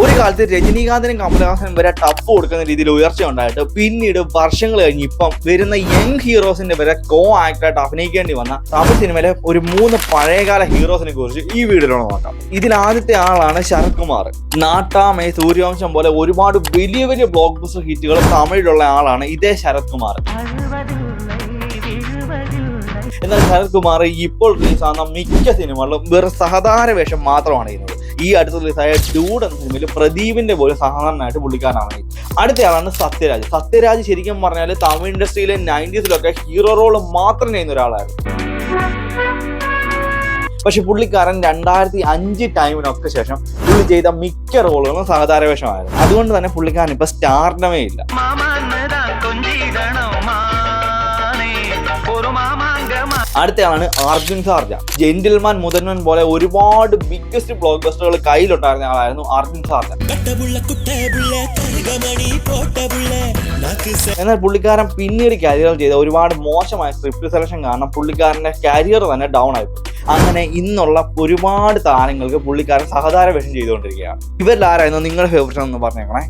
ഒരു കാലത്ത് രജനീകാന്തിനും കമലഹാസനും വരെ ടഫ് കൊടുക്കുന്ന രീതിയിൽ ഉയർച്ച ഉണ്ടായിട്ട് പിന്നീട് വർഷങ്ങൾ കഴിഞ്ഞ് ഇപ്പം വരുന്ന യങ് ഹീറോസിന്റെ വരെ കോ ആക്ടറായിട്ട് അഭിനയിക്കേണ്ടി വന്ന തമിഴ് സിനിമയിലെ ഒരു മൂന്ന് പഴയകാല ഹീറോസിനെ കുറിച്ച് ഈ വീഡിയോയിലൂടെ നോക്കാം. ഇതിൽ ആദ്യത്തെ ആളാണ് ശരത് കുമാർ നാട്ടാമേ സൂര്യവംശം പോലെ ഒരുപാട് വലിയ വലിയ ബ്ലോക്ക് ബസ്റ്റർ ഹിറ്റുകൾ തമിഴിലുള്ള ആളാണ് ഇതേ ശരത് കുമാർ എന്നാൽ ശരത് കുമാർ ഇപ്പോൾ റിലീസ് ആകുന്ന മിക്ക സിനിമകളിലും വെറും സഹതാര വേഷം മാത്രമാണ് ചെയ്യുന്നത്. ഈ അടുത്ത റിലീസായ ഡൂഡ് എന്ന സിനിമയിൽ പ്രദീപിന്റെ പോലും സഹകരണമായിട്ട് പുള്ളിക്കാരനാണ്. അടുത്തയാളാണ് സത്യരാജ്. സത്യരാജ് ശരിക്കും പറഞ്ഞാൽ തമിഴ് ഇൻഡസ്ട്രിയിലെ നയന്റീസിലൊക്കെ ഹീറോ റോൾ മാത്രം ചെയ്യുന്ന ഒരാളായിരുന്നു. പക്ഷെ പുള്ളിക്കാരൻ രണ്ടായിരത്തി അഞ്ച് ടൈമിനൊക്കെ ശേഷം പുള്ളി ചെയ്ത മിക്ക റോളുകളും സഹതാര വേഷമായിരുന്നു അതുകൊണ്ട് തന്നെ പുള്ളിക്കാരൻ ഇപ്പൊ സ്റ്റാർഡമേ ഇല്ല. അടുത്തയാളാണ് അർജുൻ സാർജ ജെന്റിൽമാൻ മുതന്മൻ പോലെ ഒരുപാട് ബിഗ്ഗസ്റ്റ് ബ്ലോക്ക് ബസ്റ്ററുകൾ കയ്യിലുണ്ടായിരുന്ന ആളായിരുന്നു അർജുൻ സാർജ എന്നാൽ പുള്ളിക്കാരൻ പിന്നീട് കരിയർ ചെയ്ത ഒരുപാട് മോശമായ സ്ക്രിപ്റ്റ് സെലക്ഷൻ കാരണം പുള്ളിക്കാരന്റെ കരിയർ തന്നെ ഡൗൺ ആയിപ്പോയി അങ്ങനെ ഇന്നുള്ള ഒരുപാട് താരങ്ങൾക്ക് പുള്ളിക്കാരൻ സഹതാര വേഷം ചെയ്തുകൊണ്ടിരിക്കുകയാണ് ഇവരിലാരായിരുന്നു നിങ്ങളുടെ ഫേവറേറ്റ് എന്ന് പറഞ്ഞേക്കണേ.